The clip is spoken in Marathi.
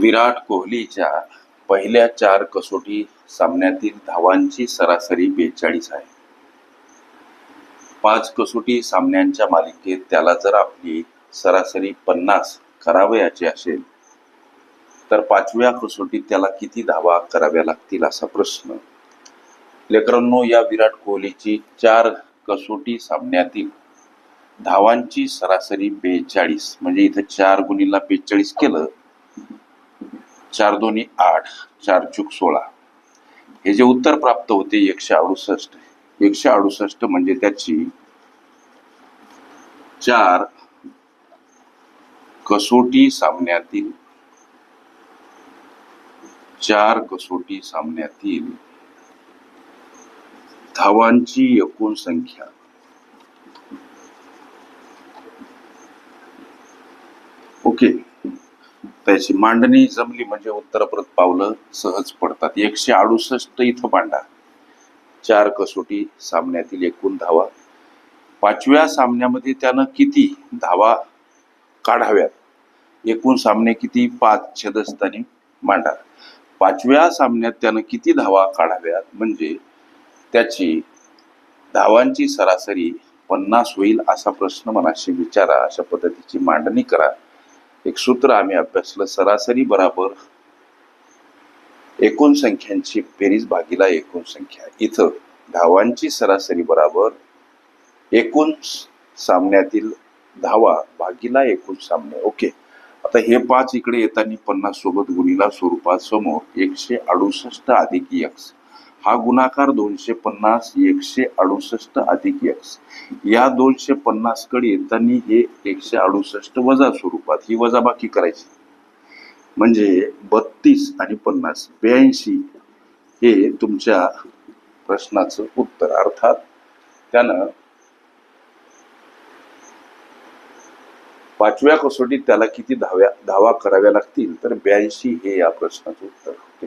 विराट कोहलीच्या पहिल्या चार कसोटी सामन्यातील धावांची सरासरी बेचाळीस आहे. पाच कसोटी सामन्यांच्या मालिकेत त्याला जर आपली सरासरी पन्नास करावयाची असेल तर पाचव्या कसोटीत त्याला किती धावा कराव्या लागतील असा प्रश्न. लेकरांनो या विराट कोहलीची चार कसोटी सामन्यातील धावांची सरासरी बेचाळीस म्हणजे इथं चार गुणीला बेचाळीस केलं चार दोन्ही आठ चार चूक सोळा. हे जे उत्तर प्राप्त होते एकशे अडुसष्ट. एकशे अडुसष्ट म्हणजे त्याची चार कसोटी सामन्यातील चार कसोटी सामन्यातील धावांची एकूण संख्या. ओके. त्याची मांडणी जमली म्हणजे उत्तर परत पावलं सहज पडतात. एकशे अडुसष्ट इथं मांडा. चार कसोटी सामन्यातील एकूण धावा. पाचव्या सामन्यामध्ये त्यानं किती धावा काढाव्यात? एकूण सामने किती? पाच छेदस्थानी मांडा. पाचव्या सामन्यात त्यानं किती धावा काढाव्यात? म्हणजे त्याची धावांची सरासरी पन्नास होईल असा प्रश्न मनाशी विचारा. अशा पद्धतीची मांडणी करा. एक सूत्र आम्ही अभ्यासलं सरासरी बराबर एकूण संख्यांची बेरीज भागीला एकूण संख्या. इथं धावांची सरासरी बराबर एकूण सामन्यातील धावा भागीला एकूण सामने. ओके. आता हे पाच इकडे येताना पन्नास सोबत गुणीला स्वरूपात समोर एकशे अडुसष्ट अधिक एक्स हा गुणाकार दोनशे पन्नास एकशे अडुसष्ट अधिक एक्स या दोनशे पन्नासकडे येताना हे एकशे अडुसष्ट वजा स्वरूपात ही वजाबाकी करायची. म्हणजे बत्तीस आणि पन्नास ब्याऐंशी हे तुमच्या प्रश्नाचं उत्तर. अर्थात त्यानं पाचव्या कसोटीत त्याला किती धाव्या धावा कराव्या लागतील? तर ब्याऐंशी हे या प्रश्नाचं उत्तर होते